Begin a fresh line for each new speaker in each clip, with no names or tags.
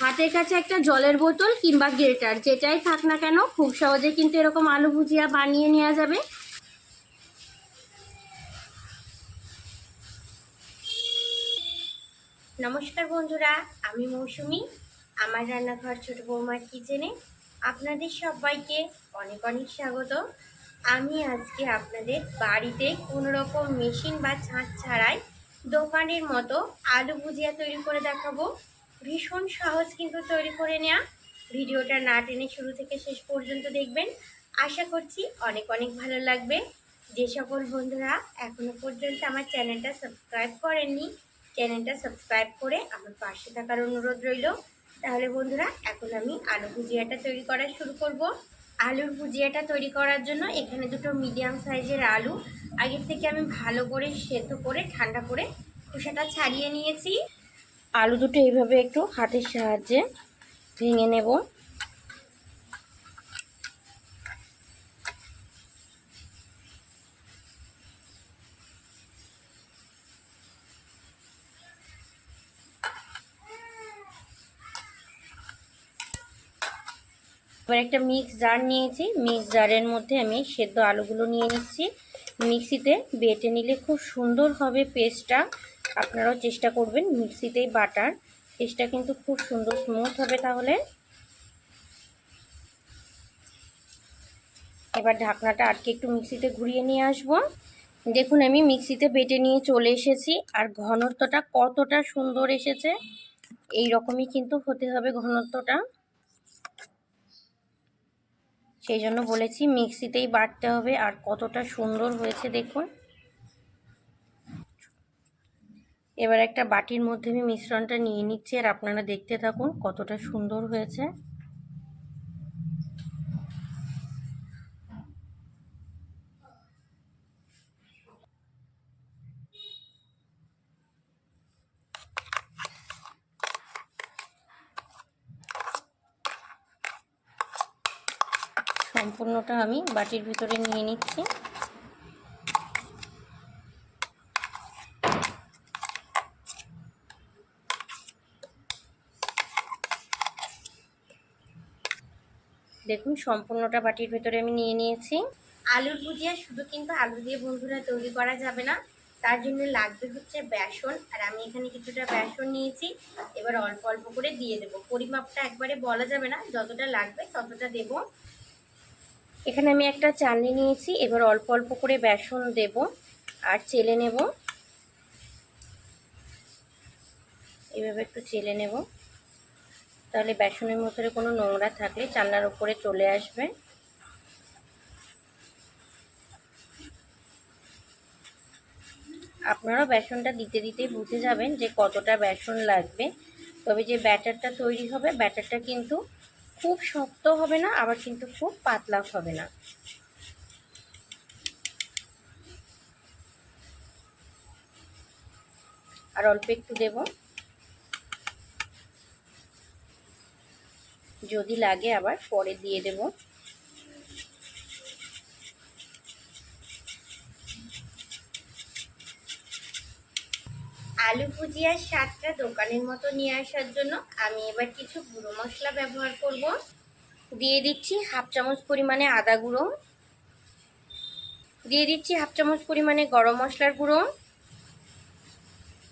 হাতের কাছে একটা জলের বোতল কিংবা গ্রেটার যেটাই থাক না কেন, খুব সহজে কিন্তু এরকম আলু ভুজিয়া বানিয়ে নেওয়া যাবে। নমস্কার বন্ধুরা, আমি মৌসুমি, আমার রান্নাঘর ছোট বৌমার কিচেনে আপনাদের সবাইকে অনেক অনেক স্বাগত। আমি আজকে আপনাদের বাড়িতে কোনো রকম মেশিন বা ছাঁচ ছাড়াই দোকানের মতো আলু ভুজিয়া তৈরি করে দেখাবো। ভীষণ সহজ কিন্তু তৈরি করে নেওয়া ভিডিওটা না টেনে শুরু থেকে শেষ পর্যন্ত দেখবেন। আশা করছি অনেক অনেক ভালো লাগবে। যে সকল বন্ধুরা এখনও পর্যন্ত আমার চ্যানেলটা সাবস্ক্রাইব করেননি, চ্যানেলটা সাবস্ক্রাইব করে আমার পাশে থাকার অনুরোধ রইল। তাহলে বন্ধুরা, এখন আমি আলু ভুজিয়াটা তৈরি করা শুরু করব। আলুর ভুজিয়াটা তৈরি করার জন্য এখানে দুটো মিডিয়াম সাইজের আলু। আগের থেকে আমি ভালো করে সেদ্ধ করে, ঠান্ডা করে খোসাটা ছাড়িয়ে নিয়েছি। আলু দুটো এইভাবে একটু হাতের সাহায্যে ভেঙে নেব। এবার একটা মিক্স জার নিয়েছি। মিক্স জারের মধ্যে আমি সেদ্ধ আলুগুলো নিয়ে নিচ্ছি। মিক্সিতে বেটে নিলে খুব সুন্দর হবে পেস্টটা। আপনারাও চেষ্টা করবেন মিক্সিতেই বাটার। পেস্টটা কিন্তু খুব সুন্দর স্মুথ হবে তাহলে। এবার ঢাকনাটা আটকে একটু মিক্সিতে ঘুরিয়ে নিয়ে আসব। দেখুন, আমি মিক্সিতে বেটে নিয়ে চলে এসেছি আর ঘনত্বটা কতটা সুন্দর এসেছে। এই রকমই কিন্তু হতে হবে ঘনত্বটা। সেই জন্য বলেছি মিক্সিতেই বাটতে হবে আর কতটা সুন্দর হয়েছে দেখুন। এবার একটা বাটির মধ্যে আমি মিশ্রণটা নিয়ে নিচ্ছি আর আপনারা দেখতে থাকুন কতটা সুন্দর হয়েছে। সম্পূর্ণটা আমি বাটির ভিতরে নিয়ে নিচ্ছি। দেখুন সম্পূর্ণটা বাটির ভেতরে আমি নিয়ে নিয়েছি। আলুর ভুজিয়া শুধু কিন্তু আলু দিয়ে বন্ধুরা তৈরি করা যাবে না তার জন্য লাগবে হচ্ছে বেসন। আর আমি এখানে কিছুটা বেসন নিয়েছি এবার অল্প অল্প করে দিয়ে দেবো। পরিমাপটা একবারে বলা যাবে না যতটা লাগবে ততটা দেব। এখানে আমি একটা চালনি নিয়েছি এবার অল্প অল্প করে বেসন দেব আর চেলে নেব। এভাবে একটু চেলে নেব। তাহলে বেসনের মধ্যে কোনো নোংরা থাকলে চালনার উপরে চলে আসবে। আপনারা বেসনটা দিতে দিতেই বুঝে যাবেন যে কতটা বেসন লাগবে। তবে যে ব্যাটারটা তৈরি হবে, ব্যাটারটা কিন্তু খুব শক্ত হবে না, আবার কিন্তু খুব পাতলা হবে না। আর অল্প একটু দেব। যদি লাগে আবার পরে দিয়ে দেব। আলু ভুজিয়ার স্বাদটা দোকানের মতো নিয়ে আসার জন্য আমি এবার কিছু গুঁড়ো মশলা ব্যবহার করব। দিয়ে দিচ্ছি হাফ চামচ পরিমাণে আদা গুঁড়ো। দিয়ে দিচ্ছি হাফ চামচ পরিমাণে গরম মশলার গুঁড়ো।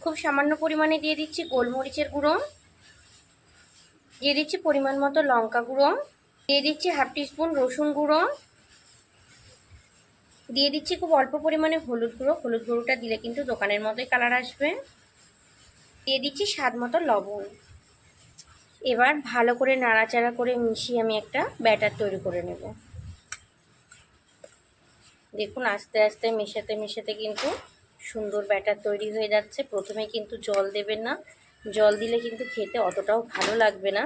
খুব সামান্য পরিমাণে দিয়ে দিচ্ছি গোলমরিচের গুঁড়ো। দিয়ে দিচ্ছি পরিমাণ মতো লঙ্কা গুঁড়ো, দিয়ে দিচ্ছি হাফ টিস্পুন রসুন গুঁড়ো, দিয়ে দিচ্ছি খুব অল্প পরিমাণে হলুদ গুঁড়ো। হলুদ গুঁড়োটা দিলে কিন্তু দোকানের মতোই কালার আসবে। দিয়ে দিচ্ছি স্বাদ মতো লবণ। এবার ভালো করে নাড়াচাড়া করে মিশিয়ে আমি একটা ব্যাটার তৈরি করে নেব। দেখুন আস্তে আস্তে মেশাতে মেশাতে কিন্তু সুন্দর ব্যাটার তৈরি হয়ে যাচ্ছে। প্রথমে কিন্তু জল দেবেন না। জল দিলে কিন্তু খেতে অতটাও ভালো লাগবে না।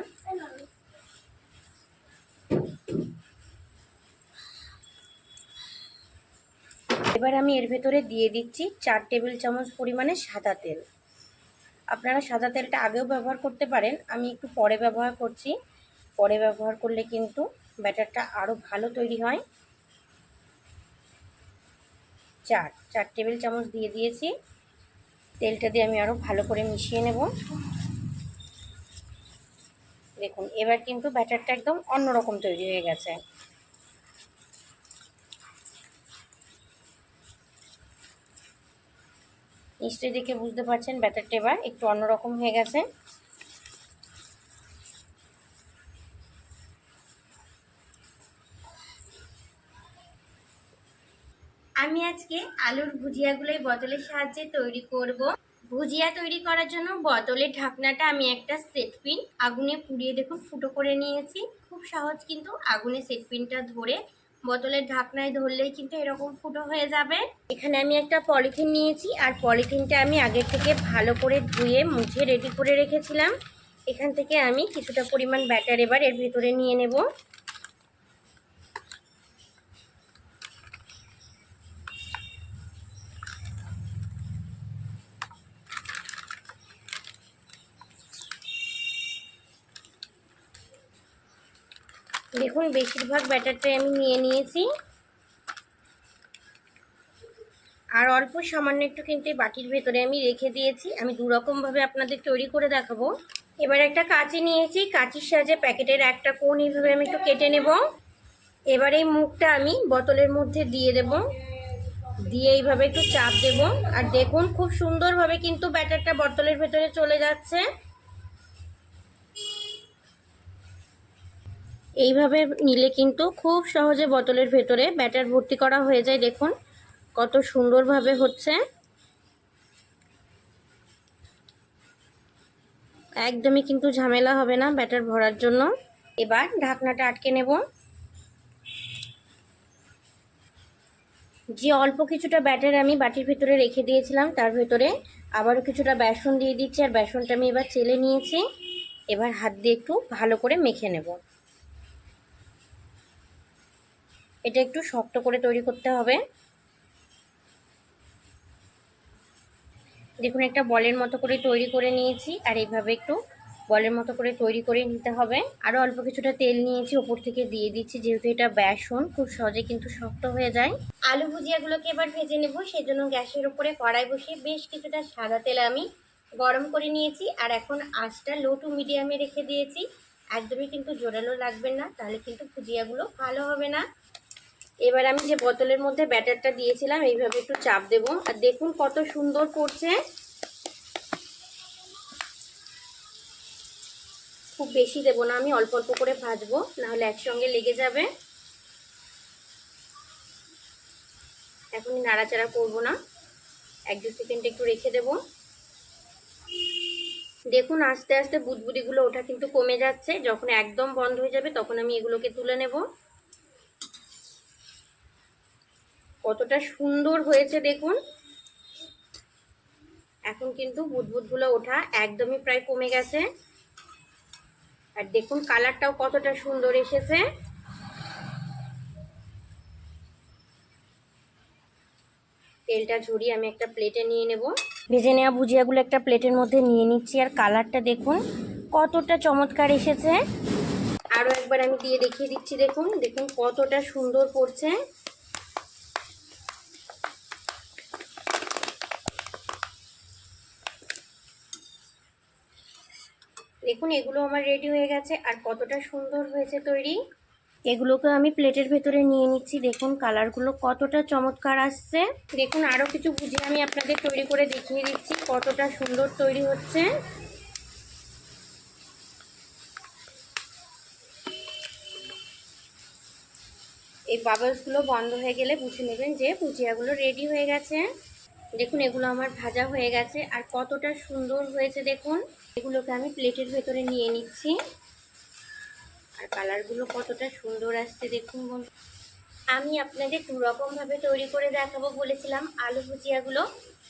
এবার আমি এর ভেতরে দিয়ে দিচ্ছি চার টেবিল চামচ পরিমাণে সাদা তেল। আপনারা সাদা তেলটা আগেও ব্যবহার করতে পারেন, আমি একটু পরে ব্যবহার করছি। পরে ব্যবহার করলে কিন্তু ব্যাটারটা আরও ভালো তৈরি হয়। চার চার টেবিল চামচ দিয়ে দিয়েছি। তেলটা দিয়ে আমি আরও ভালো করে মিশিয়ে নেব। দেখুন, এবার কিন্তু ব্যাটারটা একদম অন্যরকম তৈরি হয়ে গেছে। নিশ্চয়ই দেখে বুঝতে পারছেন, ব্যাটারটা এবার একটু অন্যরকম হয়ে গেছে। আমি আজকে আলুর ভুজিয়াগুলোই বোতলের সাহায্যে তৈরি করব। ভুজিয়া তৈরি করার জন্য বোতলের ঢাকনাটা আমি একটা সেট পিন আগুনে পুড়িয়ে দেখুন, ফুটো করে নিয়েছি। খুব সহজ কিন্তু আগুনে সেট পিনটা ধরে বোতলের ঢাকনায় ধরলেই কিন্তু এরকম ফুটো হয়ে যাবে। এখানে আমি একটা পলিথিন নিয়েছি, আর পলিথিনটা আমি আগের থেকে ভালো করে ধুয়ে মুছে রেডি করে রেখেছিলাম। এখান থেকে আমি কিছুটা পরিমাণ ব্যাটার এবার এর ভিতরে নিয়ে নেব। দেখুন বেশিরভাগ ব্যাটারটাই আমি নিয়ে নিয়েছি। আর অল্প সামান্য একটু কিন্তু এই বাটির ভেতরে আমি রেখে দিয়েছি। আমি দুরকমভাবে আপনাদের তৈরি করে দেখাবো। এবার একটা কাঁচি নিয়েছি। কাঁচির সাহায্যে প্যাকেটের একটা কোণ এইভাবে আমি একটু কেটে নেব। এবার এই মুখটা আমি বোতলের মধ্যে দিয়ে দেব। দিয়ে এইভাবে একটু চাপ দেব। আর দেখুন, খুব সুন্দরভাবে কিন্তু ব্যাটারটা বোতলের ভেতরে চলে যাচ্ছে। এইভাবে নিলে কিন্তু খুব সহজে বোতলের ভেতরে ব্যাটার ভর্তি করা হয়ে যায়। দেখুন কত সুন্দরভাবে হচ্ছে। একদমই কিন্তু ঝামেলা হবে না ব্যাটার ভরার জন্য। এবার ঢাকনাটা আটকে নেব। যে অল্প কিছুটা ব্যাটার আমি বাটির ভিতরে রেখে দিয়েছিলাম, তার ভেতরে আবারও কিছুটা বেসন দিয়ে দিচ্ছি, আর বেসনটা আমি এবার চেলে নিয়েছি। এবার হাত দিয়ে একটু ভালো করে মেখে নেব। এটা একটু শক্ত করে তৈরি করতে হবে। দেখুন, একটা বলের মতো করে তৈরি করে নিয়েছি, আর এইভাবে একটু বলের মতো করে তৈরি করে নিতে হবে। আরও অল্প কিছুটা তেল নিয়েছি, ওপর থেকে দিয়ে দিচ্ছি, যেহেতু এটা বেসন, খুব সহজে কিন্তু শক্ত হয়ে যায়। আলু ভুজিয়াগুলোকে এবার ভেজে নেব, সেজন্য গ্যাসের উপরে কড়াই বসিয়ে বেশ কিছুটা সাদা তেল আমি গরম করে নিয়েছি, আর এখন আঁচটা লো টু মিডিয়ামে রেখে দিয়েছি। একদমই কিন্তু জোরালো লাগবে না, তাহলে কিন্তু ভুজিয়াগুলো ভালো হবে না। এবার আমি যে বোতলের মধ্যে ব্যাটারটা দিয়েছিলাম, এইভাবে একটু চাপ দেব। আর দেখুন কত সুন্দর করছে। খুব বেশি দেবো না, আমি অল্প অল্প করে ভাজবো, নাহলে একসঙ্গে লেগে যাবে। এখন নাড়াচাড়া করব না। এক দু সেকেন্ড একটু রেখে দেব। দেখুন আস্তে আস্তে বুদবুদিগুলো ওঠা কিন্তু কমে যাচ্ছে। যখন একদম বন্ধ হয়ে যাবে, তখন আমি এগুলোকে তুলে নেব। কতটা সুন্দর হয়েছে দেখুন। এখন কিন্তু বুদবুদগুলো ওঠা একদমই প্রায় কমে গেছে। আর দেখুন কালারটাও কতটা সুন্দর এসেছে। তেলটা ঝরিয়ে আমি একটা প্লেটে নিয়ে নেব। ভেজে নেওয়া ভুজিয়াগুলো একটা প্লেটের মধ্যে নিয়ে নিচ্ছি আর কালারটা দেখুন কতটা চমৎকার এসেছে। আরও একবার আমি দিয়ে দেখিয়ে দিচ্ছি দেখুন। দেখুন কতটা সুন্দর পড়ছে। দেখুন এগুলো আমার রেডি হয়ে গেছে। আর কতটা সুন্দর হয়েছে তৈরি। এগুলোকে আমি প্লেটের ভেতরে নিয়ে নিচ্ছি। দেখুন কালারগুলো কতটা চমৎকার আসছে। দেখুন আরও কিছু বুঝে আমি আপনাদের তৈরি করে দেখিয়ে দিচ্ছি কতটা সুন্দর তৈরি হচ্ছে। এই বাবলসগুলো বন্ধ হয়ে গেলে বুঝে নেবেন যে ভুজিয়াগুলো রেডি হয়ে গেছে। দেখুন, এগুলো আমার ভাজা হয়ে গেছে। আর কতটা সুন্দর হয়েছে দেখুন। এগুলোকে আমি প্লেটের ভেতরে নিয়ে নিচ্ছি। আর কালারগুলো কতটা সুন্দর আসছে দেখুন আমি আপনাদের দু রকমভাবে তৈরি করে দেখাবো বলেছিলাম আলু ভুজিয়াগুলো।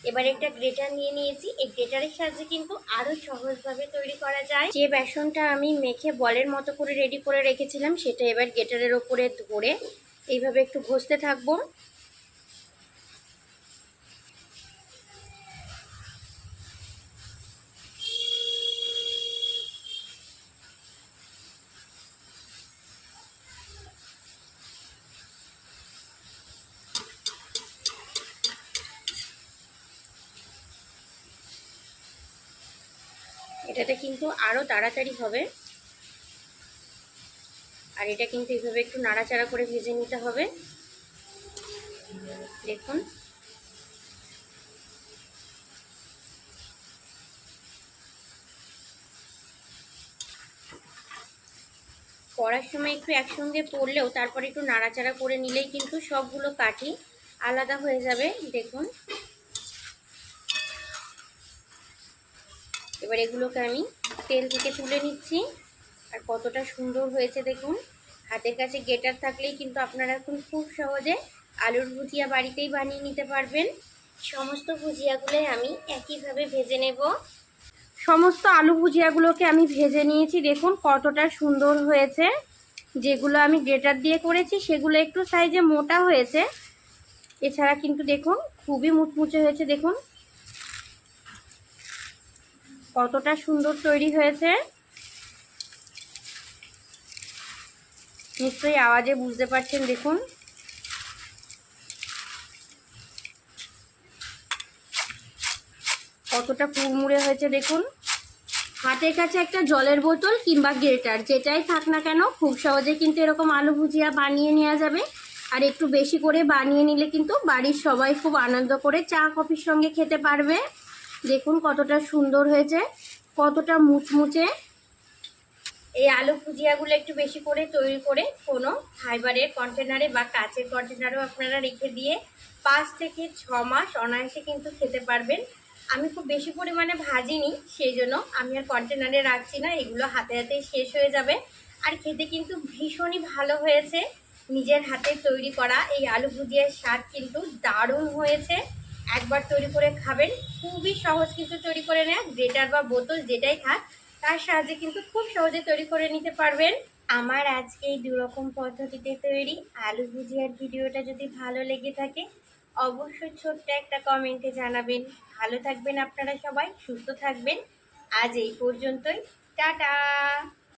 এবার একটা গ্রেটার নিয়ে নিয়েছি। এই গ্রেটারের সাহায্যে কিন্তু আরও সহজভাবে তৈরি করা যায়। যে বেসনটা আমি মেখে বলের মতো করে রেডি করে রেখেছিলাম, সেটা এবার গ্রেটারের ওপরে ধরে এইভাবে একটু ঘষতে থাকব। এটাতে কিন্তু আরও তাড়াতাড়ি হবে। আর এটা কিন্তু এইভাবে একটু নাড়াচাড়া করে ভেজে নিতে হবে। দেখুন। করার সময় একটু একসঙ্গে পড়লেও তারপরে একটু নাড়াচাড়া করে নিলেই কিন্তু সবগুলো কাঠি আলাদা হয়ে যাবে। দেখুন। এবার এগুলোকে আমি তেল থেকে তুলে নিচ্ছি। আর কতটা সুন্দর হয়েছে দেখুন। হাতের কাছে গেটার থাকলেই কিন্তু আপনারা এখন খুব সহজে আলুর ভুজিয়া বাড়িতেই বানিয়ে নিতে পারবেন। সমস্ত ভুজিয়াগুলোই আমি একইভাবে ভেজে নেব। সমস্ত আলু ভুজিয়াগুলোকে আমি ভেজে নিয়েছি। দেখুন কতটা সুন্দর হয়েছে। যেগুলো আমি গ্রেটার দিয়ে করেছি, সেগুলো একটু সাইজে মোটা হয়েছে। এছাড়া কিন্তু দেখুন খুবই মুচমুচে হয়েছে। দেখুন কতটা সুন্দর তৈরি হয়েছে? নিশ্চয়ই আওয়াজে বুঝতে পারছেন, দেখুন। কতটা কুড়মুড়ে হয়েছে, দেখুন। হাতের কাছে একটা জলের বোতল কিংবা গ্রেটার, যেটাই থাক না কেন, খুব সহজে কিন্তু এরকম আলু ভুজিয়া বানিয়ে নেওয়া যাবে। আর একটু বেশি করে বানিয়ে নিলে কিন্তু বাড়ির সবাই খুব আনন্দ করে চা, কফির সঙ্গে খেতে পারবে। দেখুন কতটা সুন্দর হয়েছে, কতটা মুচমুচে। এই আলু ভুজিয়াগুলো একটু বেশি করে তৈরি করে কোনো ফাইবারের কন্টেনারে বা কাচের কন্টেনারেও আপনারা রেখে দিয়ে পাঁচ থেকে ছ মাস অনায়াসে কিন্তু খেতে পারবেন। আমি খুব বেশি পরিমাণে ভাজিনি, সেই জন্য আমি আর কন্টেনারে রাখছি না, এগুলো হাতে হাতে শেষ হয়ে যাবে। আর খেতে কিন্তু ভীষণই ভালো হয়েছে, নিজের হাতে তৈরি করা এই আলু ভুজিয়ার স্বাদ কিন্তু দারুণ হয়েছে। একবার তৈরি করে খাবেন। খুবই সহজ কিন্তু তৈরি করে নেয়, গ্রেটার বা বোতল যেটাই থাক, তার সাহায্যে কিন্তু খুব সহজে তৈরি করে নিতে পারবেন। আমার আজকে এই দুরকম পদ্ধতিতে তৈরি আলু ভুজিয়ার ভিডিওটা যদি ভালো লেগে থাকে, অবশ্যই ছোট্ট একটা কমেন্টে জানাবেন। ভালো থাকবেন আপনারা সবাই, সুস্থ থাকবেন। আজ এই পর্যন্তই। টাটা!